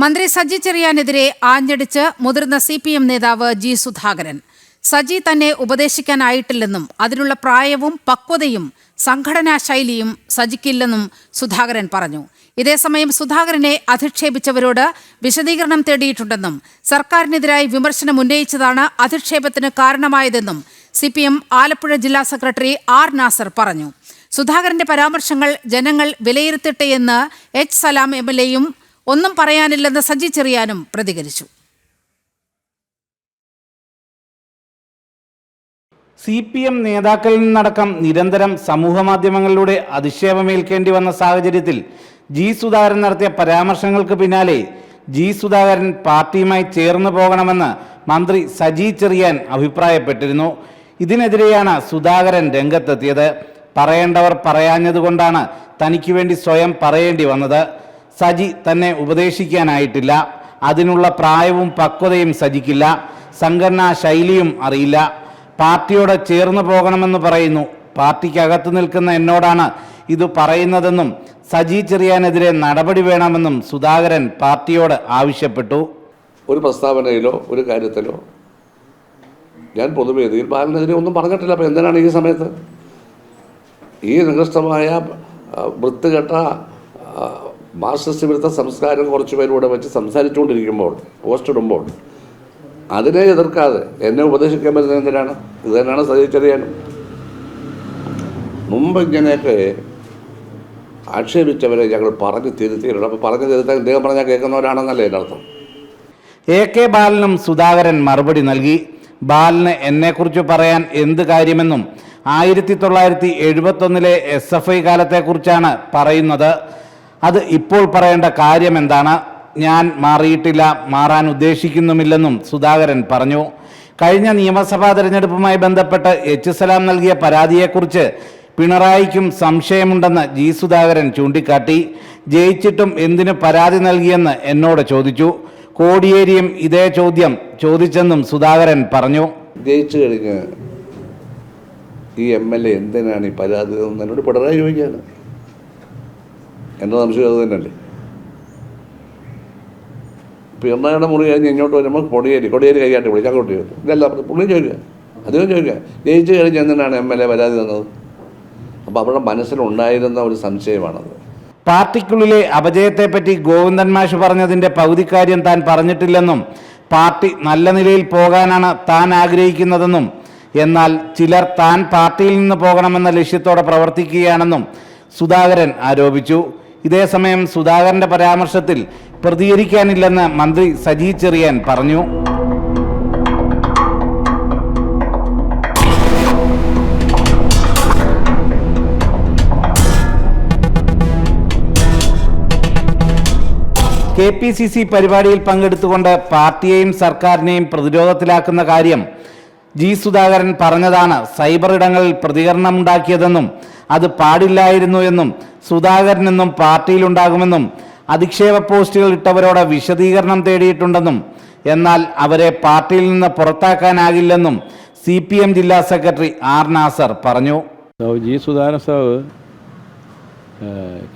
മന്ത്രി സജി ചെറിയാനെതിരെ ആഞ്ഞടിച്ച് മുതിർന്ന സി പി എം നേതാവ് ജി സുധാകരൻ. സജി തന്നെ ഉപദേശിക്കാനായിട്ടില്ലെന്നും അതിനുള്ള പ്രായവും പക്വതയും സംഘടനാ ശൈലിയും സജിക്കില്ലെന്നും സുധാകരൻ പറഞ്ഞു. ഇതേസമയം സുധാകരനെ അധിക്ഷേപിച്ചവരോട് വിശദീകരണം തേടിയിട്ടുണ്ടെന്നും സർക്കാരിനെതിരായി വിമർശനം ഉന്നയിച്ചതാണ് അധിക്ഷേപത്തിന് കാരണമായതെന്നും സി പി എം ആലപ്പുഴ ജില്ലാ സെക്രട്ടറി ആർ നാസർ പറഞ്ഞു. സുധാകരന്റെ പരാമർശങ്ങൾ ജനങ്ങൾ വിലയിരുത്തട്ടെയെന്ന് എച്ച് സലാം എം എൽ എയും ഒന്നും പറയാനില്ലെന്ന് സജി ചെറിയാനും പ്രതികരിച്ചു. സി പി എം നേതാക്കളിൽ നിന്നടക്കം നിരന്തരം സമൂഹമാധ്യമങ്ങളിലൂടെ അധിക്ഷേപമേൽക്കേണ്ടി വന്ന സാഹചര്യത്തിൽ ജി സുധാകരൻ നടത്തിയ പരാമർശങ്ങൾക്ക് പിന്നാലെ ജി സുധാകരൻ പാർട്ടിയുമായി ചേർന്ന് പോകണമെന്ന് മന്ത്രി സജി ചെറിയാൻ അഭിപ്രായപ്പെട്ടിരുന്നു. ഇതിനെതിരെയാണ് സുധാകരൻ രംഗത്തെത്തിയത്. പറയേണ്ടവർ പറയാഞ്ഞതുകൊണ്ടാണ് തനിക്ക് വേണ്ടി സ്വയം പറയേണ്ടി വന്നത്. സജി തന്നെ ഉപദേശിക്കാനായിട്ടില്ല. അതിനുള്ള പ്രായവും പക്വതയും സജിക്കില്ല. സംഘടനാ ശൈലിയും അറിയില്ല. പാർട്ടിയോട് ചേർന്ന് പോകണമെന്ന് പറയുന്നു. പാർട്ടിക്കകത്ത് നിൽക്കുന്ന എന്നോടാണ് ഇത് പറയുന്നതെന്നും സജി ചെറിയാനെതിരെ നടപടി വേണമെന്നും സുധാകരൻ പാർട്ടിയോട് ആവശ്യപ്പെട്ടു. ഒരു പ്രസ്താവനയിലോ ഒരു കാര്യത്തിലോ ഞാൻ പൊതുവേദിയിൽ ബാലനെതിരെ ഒന്നും പറഞ്ഞിട്ടില്ല. അപ്പോൾ എന്തിനാണ് ഈ സമയത്ത്? ഈ നികൃഷ്ടമായ വൃത്തികെട്ട മാർക്സിസ്റ്റ് വിരുദ്ധ സംസ്കാരം കുറച്ച് പേരൂടെ വെച്ച് സംസാരിച്ചുകൊണ്ടിരിക്കുമ്പോൾ പോസ്റ്റ് ഇടുമ്പോൾ അതിനെ എതിർക്കാതെ എന്നെ ഉപദേശിക്കാൻ പറ്റുന്നത് എന്തിനാണ്? ഇത് തന്നെയാണ് സഹിച്ചറിയാനും മുമ്പ് ഇങ്ങനെയൊക്കെ ആക്ഷേപിച്ചവരെ ഞങ്ങൾ പറഞ്ഞു തിരുത്തിയിട്ടുണ്ട്. അപ്പോൾ പറഞ്ഞു തിരുത്താൻ ഇദ്ദേഹം പറഞ്ഞാൽ കേൾക്കുന്നവരാണെന്നല്ലേ എന്റെ അർത്ഥം? എ കെ ബാലനും സുധാകരൻ മറുപടി നൽകി. ബാലന് എന്നെക്കുറിച്ച് പറയാൻ എന്ത് കാര്യമെന്നും ആയിരത്തി തൊള്ളായിരത്തി എഴുപത്തൊന്നിലെ എസ് എഫ് ഐ കാലത്തെക്കുറിച്ചാണ് പറയുന്നത്. അത് ഇപ്പോൾ പറയേണ്ട കാര്യം എന്താണ്? ഞാൻ മാറിയിട്ടില്ല മാറാൻ ഉദ്ദേശിക്കുന്നുമില്ലെന്നും സുധാകരൻ പറഞ്ഞു. കഴിഞ്ഞ നിയമസഭാ തെരഞ്ഞെടുപ്പുമായി ബന്ധപ്പെട്ട് എച്ച് സലാം നൽകിയ പരാതിയെക്കുറിച്ച് പിണറായിക്കും സംശയമുണ്ടെന്ന് ജി സുധാകരൻ ചൂണ്ടിക്കാട്ടി. ജയിച്ചിട്ടും എന്തിനു പരാതി നൽകിയെന്ന് എന്നോട് ചോദിച്ചു. കോടിയേരിയും ഇതേ ചോദ്യം ചോദിച്ചെന്നും സുധാകരൻ പറഞ്ഞു. ജയിച്ചു കഴിഞ്ഞ് ഈ എം എൽ എ എന്തിനാണ് ഈ പരാതി എന്നോട് പിണറായി ചോദിക്കുകയാണ്. എന്റെ സംശയം അത് തന്നെയല്ലേ? പിണറായിയുടെ മുറി കഴിഞ്ഞ് ഇങ്ങോട്ട് വരുമ്പോൾ കൊടിയേരി കൊടിയേരി കൈകാട്ടി വിളിച്ചാൽ കൊട്ടി ഇതല്ല പുള്ളി ചോദിക്കുക. അധികം ചോദിക്കുക ജയിച്ചു കഴിഞ്ഞ് എന്തിനാണ് എം എൽ എ പരാതി തന്നത്? അപ്പോൾ അവരുടെ മനസ്സിലുണ്ടായിരുന്ന ഒരു സംശയമാണത്. പാർട്ടിക്കുള്ളിലെ അപജയത്തെപ്പറ്റി ഗോവിന്ദൻ മാഷ് പറഞ്ഞതിന്റെ പൗതികാര്യം താൻ പറഞ്ഞിട്ടില്ലെന്നും പാർട്ടി നല്ല നിലയിൽ പോകാനാണ് താൻ ആഗ്രഹിക്കുന്നതെന്നും എന്നാൽ ചിലർ താൻ പാർട്ടിയിൽ നിന്ന് പോകണമെന്ന ലക്ഷ്യത്തോടെ പ്രവർത്തിക്കുകയാണെന്നും സുധാകരൻ ആരോപിച്ചു. ഇതേസമയം സുധാകരന്റെ പരാമർശത്തിൽ പ്രതികരിക്കാനില്ലെന്ന് മന്ത്രി സജി ചെറിയാൻ പറഞ്ഞു. കെ പി സി സി പരിപാടിയിൽ പങ്കെടുത്തുകൊണ്ട് പാർട്ടിയെയും സർക്കാരിനെയും പ്രതിരോധത്തിലാക്കുന്ന കാര്യം ജി സുധാകരൻ പറഞ്ഞതാണ്. സൈബർ ഇടങ്ങളിൽ പ്രതികരണമുണ്ടാക്കിയതെന്നും അത് പാടില്ലായിരുന്നു എന്നും സുധാകരനെന്നും പാർട്ടിയിലുണ്ടാകുമെന്നും അധിക്ഷേപ പോസ്റ്റുകൾ ഇട്ടവരോട് വിശദീകരണം തേടിയിട്ടുണ്ടെന്നും എന്നാൽ അവരെ പാർട്ടിയിൽ നിന്ന് പുറത്താക്കാനാകില്ലെന്നും സി പി എം ജില്ലാ സെക്രട്ടറി ആർ നാസർ പറഞ്ഞു. ജി സുധാകരൻ സാവ്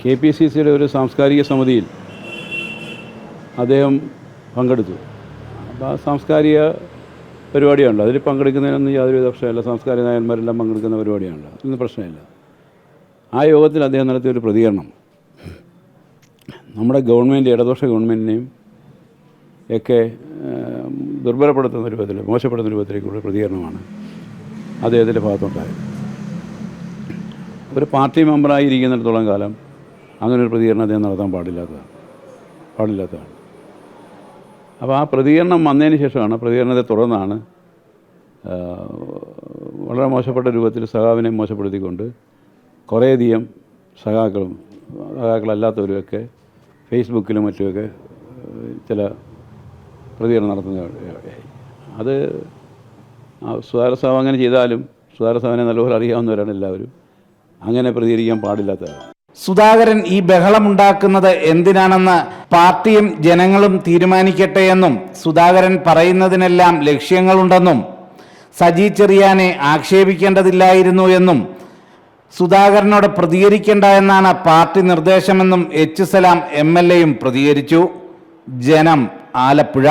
കെ പി സി സിയുടെ ഒരു സാംസ്കാരിക സമിതിയിൽ അദ്ദേഹം പങ്കെടുത്തു. അപ്പോൾ ആ സാംസ്കാരിക പരിപാടിയാണല്ലോ. അതിൽ പങ്കെടുക്കുന്നതിനൊന്നും യാതൊരു പ്രശ്നമില്ല. സാംസ്കാരിക നായന്മാരെല്ലാം പങ്കെടുക്കുന്ന പരിപാടിയാണല്ലോ. ഇന്ന് പ്രശ്നമില്ല. ആ യോഗത്തിൽ അദ്ദേഹം നടത്തിയ ഒരു പ്രതികരണം. നമ്മുടെ ഗവൺമെന്റ് ഇടതുപക്ഷ ഗവൺമെന്റിനെയും ഒക്കെ ദുർബലപ്പെടുത്തുന്ന രൂപത്തിൽ മോശപ്പെടുന്ന രൂപത്തിലേക്കുള്ള പ്രതികരണമാണ് അദ്ദേഹത്തിന്റെ ഭാഗത്തുണ്ടായത്. ഒരു പാർട്ടി മെമ്പറായി ഇരിക്കുന്നിടത്തോളം കാലം അങ്ങനെ ഒരു പ്രതികരണം അദ്ദേഹം നടത്താൻ പാടില്ലാത്തതാണ്. പാടില്ലാത്തതാണ്. അപ്പോൾ ആ പ്രതികരണം വന്നതിന് ശേഷമാണ് പ്രതികരണത്തെ തുടർന്നാണ് വളരെ മോശപ്പെട്ട രൂപത്തിൽ സഖാവിനെ മോശപ്പെടുത്തിക്കൊണ്ട് കുറേയധികം സഖാക്കളും സഖാക്കളല്ലാത്തവരുമൊക്കെ ഫേസ്ബുക്കിലും മറ്റുമൊക്കെ ചില പ്രതികരണം നടത്തുന്ന അത് ആ സുധാര അങ്ങനെ ചെയ്താലും സുധാര സാവിനെ നല്ലപോലെ അറിയാവുന്നവരാണ് എല്ലാവരും. അങ്ങനെ പ്രതികരിക്കാൻ പാടില്ലാത്തതാണ് സുധാകരൻ ഈ ബഹളമുണ്ടാക്കുന്നത് എന്തിനാണെന്ന് പാർട്ടിയും ജനങ്ങളും തീരുമാനിക്കട്ടെ എന്നും സുധാകരൻ പറയുന്നതിനെല്ലാം ലക്ഷ്യങ്ങളുണ്ടെന്നും സജി ചെറിയാനെ ആക്ഷേപിക്കേണ്ടതില്ലായിരുന്നു എന്നും സുധാകരനോട് പ്രതികരിക്കേണ്ട എന്നാണ് പാർട്ടി നിർദ്ദേശമെന്നും എച്ച് സലാം എം എൽ എയും പ്രതികരിച്ചു. ജനം ആലപ്പുഴ.